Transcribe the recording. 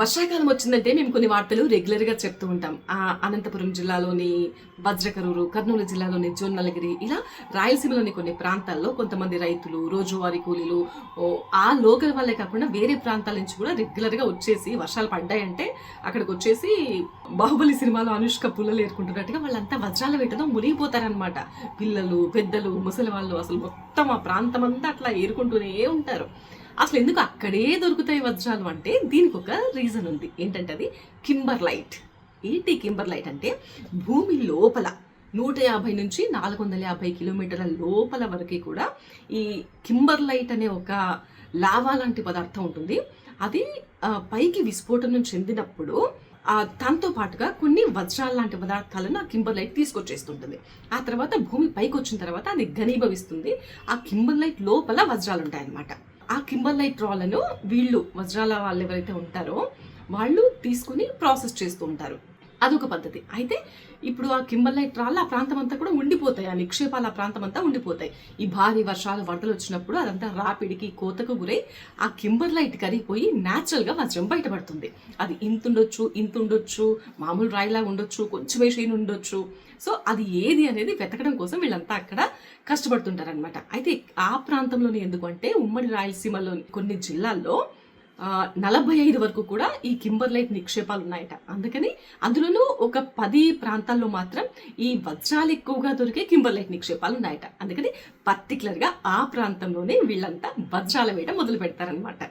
వర్షాకాలం వచ్చిందంటే మేము కొన్ని వార్తలు రెగ్యులర్గా చెప్తూ ఉంటాం. అనంతపురం జిల్లాలోని వజ్రకరూరు కర్నూలు జిల్లాలోని జొన్నలగిరి ఇలా రాయలసీమలోని కొన్ని ప్రాంతాల్లో కొంతమంది రైతులు రోజువారీ కూలీలు ఆ లోకల్ వాళ్ళే కాకుండా వేరే ప్రాంతాల నుంచి కూడా రెగ్యులర్గా వచ్చేసి వర్షాలు పడ్డాయంటే అక్కడికి వచ్చేసి బాహుబలి సినిమాలో అనుష్క పుల్లలు ఏరుకుంటున్నట్టుగా వాళ్ళంతా వజ్రాల వేటలో మునిగిపోతారనమాట పిల్లలు పెద్దలు ముసలి వాళ్ళు అసలు మొత్తం ఆ ప్రాంతం అంతా అట్లా ఏరుకుంటూనే ఉంటారు. అసలు ఎందుకు అక్కడే దొరుకుతాయి వజ్రాలు అంటే దీనికి ఒక రీజన్ ఉంది. ఏంటంటే అది కింబర్ లైట్. ఏంటి కింబర్ లైట్ అంటే భూమి లోపల నూట యాభై నుంచి నాలుగు వందల యాభై కిలోమీటర్ల లోపల వరకు కూడా ఈ కింబర్ లైట్ అనే ఒక లావా లాంటి పదార్థం ఉంటుంది. అది పైకి విస్ఫోటనం చెందినప్పుడు దాంతో పాటుగా కొన్ని వజ్రాల లాంటి పదార్థాలను ఆ కింబర్ లైట్ తీసుకొచ్చేస్తుంటుంది. ఆ తర్వాత భూమి పైకి వచ్చిన తర్వాత అది ఘనీభవిస్తుంది. ఆ కింబర్ లైట్ లోపల వజ్రాలు ఉంటాయన్నమాట. ఆ కింబర్లైట్ రాళ్ళను వీళ్ళు వజ్రాల వాళ్ళు ఎవరైతే ఉంటారో వాళ్ళు తీసుకుని ప్రాసెస్ చేస్తూ ఉంటారు. అదొక పద్ధతి. అయితే ఇప్పుడు ఆ కింబర్ లైట్ రాళ్ళు ఆ ప్రాంతం అంతా కూడా ఉండిపోతాయి. ఆ నిక్షేపాలు ఆ ప్రాంతం అంతా ఉండిపోతాయి. ఈ భారీ వర్షాలు వరదలు వచ్చినప్పుడు అదంతా రాపిడికి కోతకు గురై ఆ కింబర్ లైట్ కరిగిపోయి న్యాచురల్గా వజ్రం బయటపడుతుంది. అది ఇంతుండొచ్చు ఇంతుండొచ్చు మామూలు రాయిలాగా ఉండొచ్చు కొంచెం వేషైన ఉండొచ్చు. సో అది ఏది అనేది వెతకడం కోసం వీళ్ళంతా అక్కడ కష్టపడుతుంటారనమాట అయితే ఆ ప్రాంతంలోనే ఎందుకంటే ఉమ్మడి రాయలసీమలోని కొన్ని జిల్లాల్లో నలభై ఐదు వరకు కూడా ఈ కింబర్లైట్ నిక్షేపాలు ఉన్నాయట. అందుకని అందులోనూ ఒక పది ప్రాంతాల్లో మాత్రం ఈ వజ్రాలు ఎక్కువగా దొరికే కింబర్లైట్ నిక్షేపాలు ఉన్నాయట. అందుకని పర్టికులర్గా ఆ ప్రాంతంలోనే వీళ్ళంతా వజ్రాల వేయడం మొదలు పెడతారనమాట